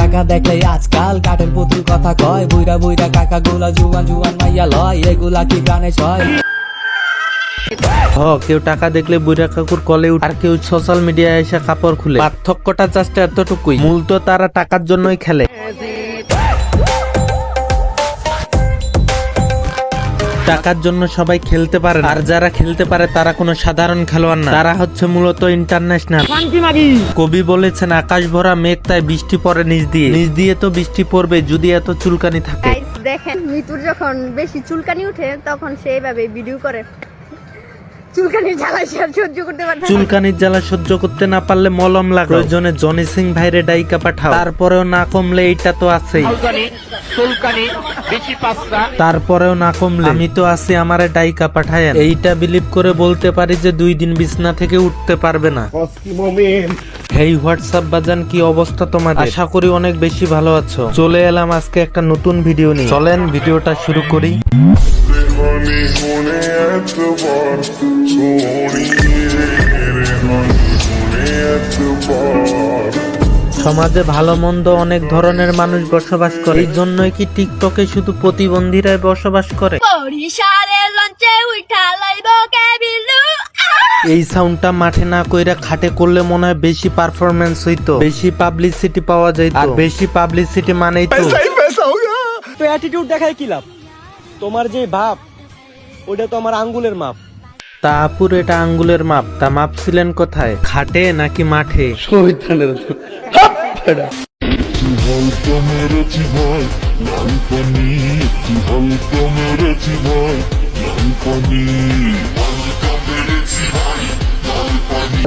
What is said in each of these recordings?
টাকা দেখলে আজকাল কাঠের পুতুল কথা কয় বুইরা বুইরা কাকা গুলা জুয়ান জুয়ান মাইয়া লয় এগুলা কি গানে ছয়? হ কেউ টাকা দেখলে বুড়া কাকুর কলে উঠ আর কেউ সোশ্যাল মিডিয়ায় এসে কাপড় খুলে। পার্থক্যটা জাস্ট এতটুকুই। মূলত তো তারা টাকার জন্যই খেলে। টাকার জন্য সবাই খেলতে পারে আর যারা খেলতে পারে তারা কোনো সাধারণ খেলোয়াড় না। তারা হচ্ছে মূলত ইন্টারন্যাশনাল কবি বলেছেন আকাশ ভরা মেঘ তাই বৃষ্টি পড়ে নিজ দিয়ে। নিজ দিয়ে তো বৃষ্টি পড়বে যদি এত চুলকানি থাকে। দেখেন মিতুর যখন বেশি চুলকানি উঠে তখন সেইভাবে ভিডিও করে। চুলকানির জ্বালা সহ্য করতে না। চুলকানির জ্বালা সহ্য করতে না পারলে মলম লাগাও। প্রয়োজনে জনি সিং ভাইরে ডাইকা পাঠাও। তারপরেও না কমলে এইটা তো আছেই। তারপরেও না কমলে। আমি তো আছি আমারে ডাইকা পাঠায় এইটা বিলিভ করে বলতে পারি যে দুই দিন বিছনা থেকে উঠতে পারবে না। হেই হোয়াটসঅ্যাপ বাজান কি অবস্থা তোমাদের? আশা করি অনেক বেশি ভালো আছো। চলে এলাম আজকে একটা নতুন ভিডিও নিয়ে। চলেন ভিডিওটা শুরু করি। হনি হনে এতবার সোনি রে হনি হনে এতবার সমাজে ভালো মন্দ অনেক ধরনের মানুষ বসবাস করে। এই জন্যই কি টিকটকে শুধু প্রতিবন্ধীরাই বসবাস করে? এই সাউন্ডটা মাঠে না কইরা খাটে করলে মনে হয় বেশি পারফরমেন্স হইতো। বেশি পাবলিসিটি পাওয়া যাইত। আর বেশি পাবলিসিটি মানেই তো তো অ্যাটিটিউড দেখায় কি লাভ? তোমার যে ভাব ওটা তো আমার আঙ্গুলের মাপ। তা আপুর এটা আঙ্গুলের মাপ? তা মাপ ছিলেন কোথায়? খাটে নাকি মাঠে?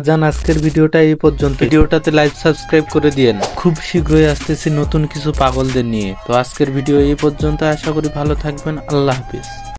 জান আজকের ভিডিওটা এই পর্যন্ত। ভিডিওটাতে লাইভ সাবস্ক্রাইব করে দিয়েন। খুব শীঘ্রই আসতেছি নতুন কিছু পাগলদের নিয়ে। তো আজকের ভিডিও এই পর্যন্ত। আশা করি ভালো থাকবেন। আল্লাহ হাফিজ।